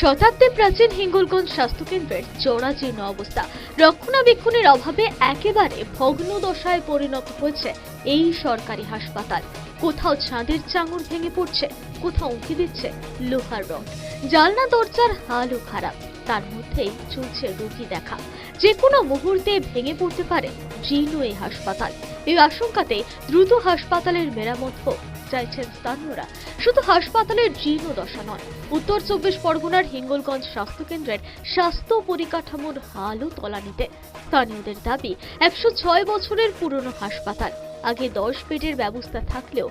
শতাব্দী প্রাচীন হিঙ্গলগঞ্জ স্বাস্থ্যকেন্দ্রের জরাজীর্ণ অবস্থা। রক্ষণাবেক্ষণের অভাবে একেবারে ভগ্ন দশায় পরিণত হয়েছে এই সরকারি হাসপাতাল। কোথাও ছাদের চাঙর ভেঙে পড়ছে, কোথাও উঁকি দিচ্ছে লোহার রড। জালনা দরজার হালও খারাপ, তার মধ্যেই চলছে রোগী দেখা। যে কোনো মুহূর্তে ভেঙে পড়তে পারে জীর্ণ এই হাসপাতাল। এই আশঙ্কাতে দ্রুত হাসপাতালের মেরামত হোক। চাইছেন স্থানীয়রা। শুধু হাসপাতালের জীর্ণ দশা নয়, উত্তর চব্বিশ পরগনার হিঙ্গলগঞ্জ স্বাস্থ্যকেন্দ্রের স্বাস্থ্য পরিকাঠামোর হালও তলানিতে। স্থানীয়দের দাবি, একশো ছয় বছরের পুরনো হাসপাতাল, আগে দশ বেডের ব্যবস্থা থাকলেও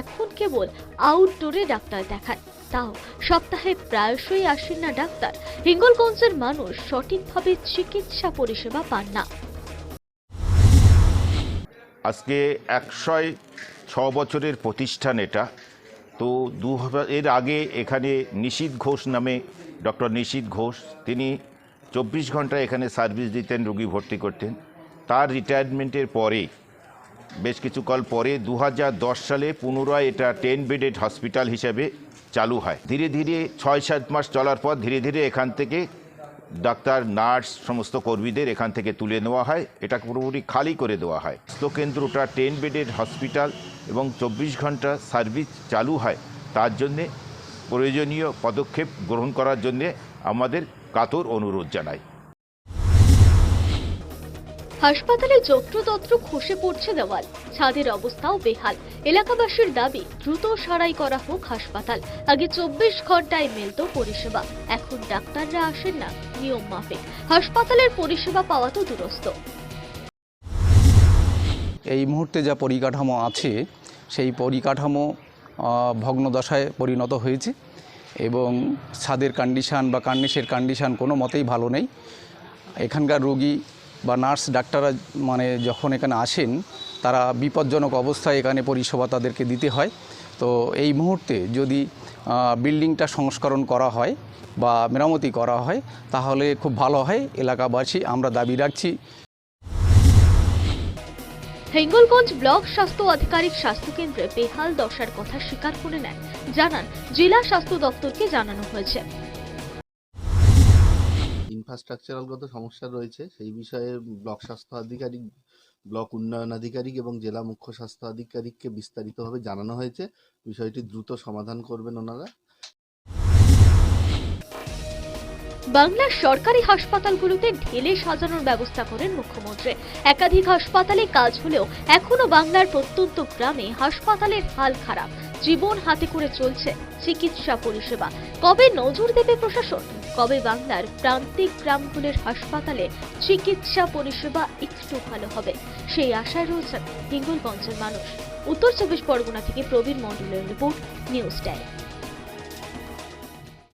এখন কেবল আউটডোরে ডাক্তার দেখান। তাও সপ্তাহে প্রায়শই আসেন না ডাক্তার। হিঙ্গলগঞ্জের মানুষ সঠিকভাবে চিকিৎসা পরিষেবা পান না। আজকে একশয় ছ বছরের প্রতিষ্ঠান এটা। তো দু হাজার- এর আগে এখানে নিশীত ঘোষ নামে ডক্টর নিশীত ঘোষ, তিনি চব্বিশ ঘণ্টা এখানে সার্ভিস দিতেন, রোগী ভর্তি করতেন। তার রিটায়ারমেন্টের পরে, বেশ কিছুকাল পরে দু হাজার দশ সালে পুনরায় এটা টেন বেডেড হসপিটাল হিসেবে চালু হয়। ধীরে ধীরে ছয় সাত মাস চলার পর ধীরে ধীরে এখান থেকে ডাক্তার, নার্স, সমস্ত কর্মীদের এখান থেকে তুলে নেওয়া হয়। এটা পুরোপুরি খালি করে দেওয়া হয়। স্বাস্থ্যকেন্দ্রটা টেন বেডের হসপিটাল এবং চব্বিশ ঘণ্টা সার্ভিস চালু হয়। তার জন্যে প্রয়োজনীয় পদক্ষেপ গ্রহণ করার জন্যে আমাদের কাতর অনুরোধ জানাই। হাসপাতালে যত্রতত্র খসে পড়ছে দেওয়াল। ছাদের অবস্থাও বেহাল। এলাকাবাসীর দাবি, দ্রুত সারাই করা হোক হাসপাতাল। আগে চব্বিশ ঘন্টায় মিলত পরিষেবা। এখন ডাক্তাররা আসেন না, নিয়ম মাফিক। হাসপাতালের পরিষেবা পাওয়া তো দুরস্ত। এই মুহূর্তে যা পরিকাঠামো আছে, সেই পরিকাঠামো ভগ্নদশায় পরিণত হয়েছে এবং ছাদের কন্ডিশান বা কার্নিশের কন্ডিশান কোনো মতেই ভালো নেই। এখানকার রোগী বা নার্স, ডাক্তাররা মানে যখন এখানে আসেন, তারা বিপজ্জনক অবস্থায় এখানে পরিষেবা তাদেরকে দিতে হয়। তো এই মুহূর্তে যদি বিল্ডিংটা সংস্করণ করা হয় বা মেরামতি করা হয়, তাহলে খুব ভালো হয়। এলাকাবাসী, আমরা দাবি রাখছি। হিঙ্গলগঞ্জ ব্লক স্বাস্থ্য আধিকারিক স্বাস্থ্যকেন্দ্রে বেহাল দশার কথা স্বীকার করে নেন। জানান, জেলা স্বাস্থ্য দপ্তরকে জানানো হয়েছে। ইনফ্রাস্ট্রাকচারালগত সমস্যা রয়েছে, সেই বিষয়ে ব্লক স্বাস্থ্য আধিকারিক, ব্লক উন্নয়ন আধিকারিক এবং জেলা মুখ্য স্বাস্থ্য আধিকারিককে বিস্তারিতভাবে জানানো হয়েছে। বিষয়টি দ্রুত সমাধান করবেন ওনারা। বাংলার সরকারি হাসপাতালগুলোতে ঢেলে সাজানোর ব্যবস্থা করেন মুখ্যমন্ত্রী। একাধিক হাসপাতালে কাজ হলেও এখনও বাংলার প্রত্যন্ত গ্রামে হাসপাতালের হাল খারাপ। জীবন হাতে করে চলছে চিকিৎসা পরিষেবা। কবে নজর দেবে প্রশাসন? কবে বাংলার প্রান্তিক গ্রামগুলির হাসপাতালে চিকিৎসা পরিষেবা একটু ভালো হবে? সেই আশায় রয়েছেন হিঙ্গলগঞ্জের মানুষ। উত্তর চব্বিশ পরগনা থেকে প্রবীণ মণ্ডলের রিপোর্ট, নিউজ টাইম।